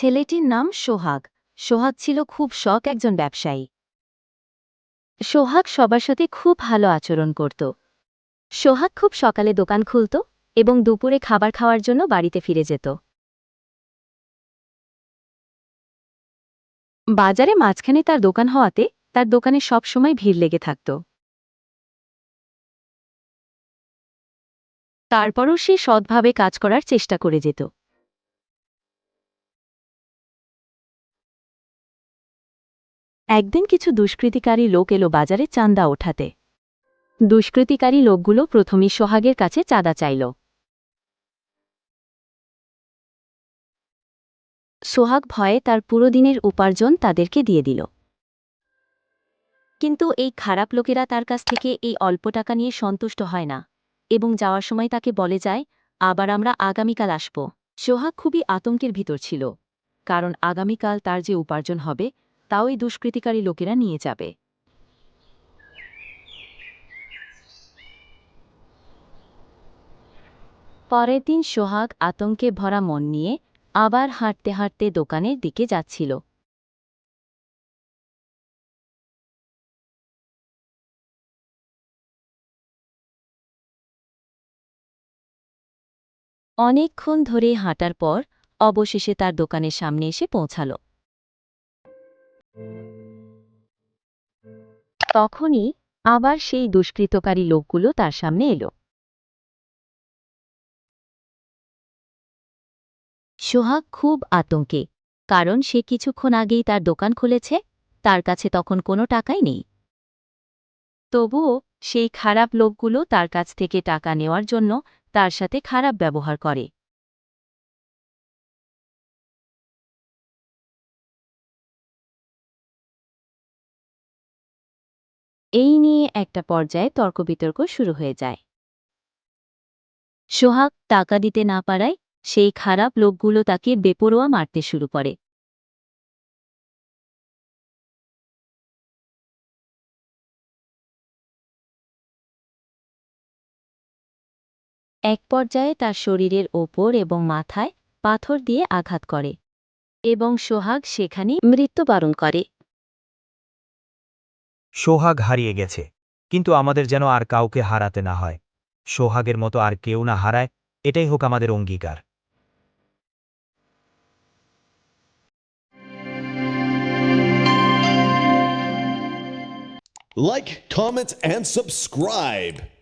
ছেলেটির নাম সোহাগ। সোহাগ ছিল খুব শখ একজন ব্যবসায়ী। সোহাগ সবার সাথে খুব ভালো আচরণ করত। সোহাগ খুব সকালে দোকান খুলত এবং দুপুরে খাবার খাওয়ার জন্য বাড়িতে ফিরে যেত। বাজারে মাঝখানে তার দোকান হওয়াতে তার দোকানে সব সময় ভিড় লেগে থাকত। তারপরও সে সৎভাবে কাজ করার চেষ্টা করে যেত। একদিন কিছু দুষ্কৃতিকারী লোক এলো বাজারে চাঁদা ওঠাতে। দুষ্কৃতিকারী লোকগুলো প্রথমে সোহাগের কাছে চাঁদা চাইল। সোহাগ ভয়ে তার পুরো দিনের উপার্জন তাদেরকে দিয়ে দিল। কিন্তু এই খারাপ লোকেরা তার কাছ থেকে এই অল্প টাকা নিয়ে সন্তুষ্ট হয় না এবং যাওয়ার সময় তাকে বলে যায়, আবার আমরা আগামীকাল আসব। সোহাগ খুবই আতঙ্কের ভিতর ছিল, কারণ আগামীকাল তার যে উপার্জন হবে তাও এই দুষ্কৃতিকারী লোকেরা নিয়ে যাবে। পরের দিন সোহাগ আতঙ্কে ভরা মন নিয়ে আবার হাঁটতে হাঁটতে দোকানের দিকে যাচ্ছিল। অনেকক্ষণ ধরে হাঁটার পর অবশেষে তার দোকানের সামনে এসে পৌঁছাল। তখনই আবার সেই দুষ্কৃতকারী লোকগুলো তার সামনে এলো। সোহাগ খুব আতঙ্কে, কারণ সে কিছুক্ষণ আগেই তার দোকান খুলেছে, তার কাছে তখন কোনো টাকাই নেই। তবুও সেই খারাপ লোকগুলো তার কাছ থেকে টাকা নেওয়ার জন্য তার সাথে খারাপ ব্যবহার করে। এই নিয়ে একটা পর্যায়ে তর্ক বিতর্ক শুরু হয়ে যায়। সোহাগ টাকা দিতে না পারায় সেই খারাপ লোকগুলো তাকে বেপরোয়া মারতে শুরু করে। এক পর্যায়ে তার শরীরের ওপর এবং মাথায় পাথর দিয়ে আঘাত করে এবং সোহাগ সেখানেই মৃত্যুবরণ করে। সোহাগ হারিয়ে গেছে। কিন্তু আমাদের যেন আর কাউকে হারাতে না হয়। সোহাগের মতো আর কেউ না হারায় এটাই হোক আমাদের অঙ্গীকার। Like, comment, and subscribe.